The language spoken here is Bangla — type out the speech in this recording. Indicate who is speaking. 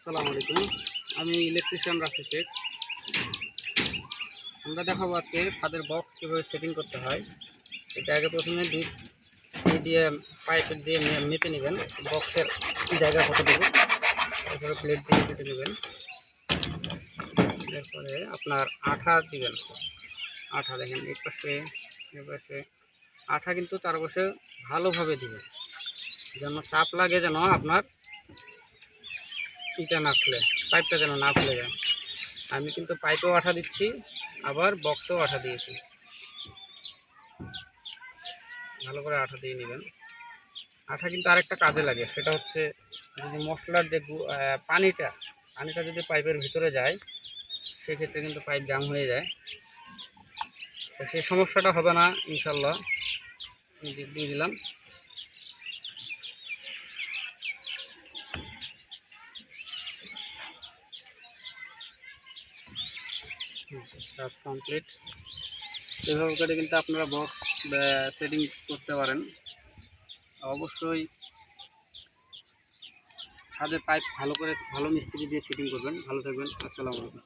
Speaker 1: আসসালামু আলাইকুম। আমি ইলেকট্রিশিয়ান রাফি শেখ। আমরা দেখাবো আজকে ছাদের বক্স কীভাবে সেটিং করতে হয়। এটা আগে প্রথমে এই দিয়ে পাইপের দিয়ে মেপে নেবেন। বক্সের জায়গা কতটুকু? তারপরে প্লেট দিয়ে কেটে নেবেন। এরপরে আপনার আঠা দিবেন। আঠা দেখেন এর পাশে এর পাশে। আঠা কিন্তু চারপাশে ভালোভাবে দিবেন। যেন চাপ লাগে যেন আপনার ইটা না খুলে পাইপটা যেন না খুলে যায়। আমি কিন্তু পাইপেও আঠা দিচ্ছি, আবার বক্সেও আঠা দিয়েছি। ভালো করে আঠা দিয়ে নেবেন। আঠা কিন্তু আরেকটা কাজে লাগে, সেটা হচ্ছে যদি মশলার যে পানিটা পানিটা যদি পাইপের ভিতরে যায়, সেক্ষেত্রে কিন্তু পাইপ জাম হয়ে যায়। তো সেই সমস্যাটা হবে না, ইনশাল্লাহ। দিয়ে দিলাম। কাজ কমপ্লিট এভাবে করে কিন্তু আপনারা বক্স সেটিং করতে পারেন। অবশ্যই ছাদে পাইপ ভালো করে, ভালো মিস্ত্রি দিয়ে সেটিং করবেন। ভালো থাকবেন। আসসালামু আলাইকুম।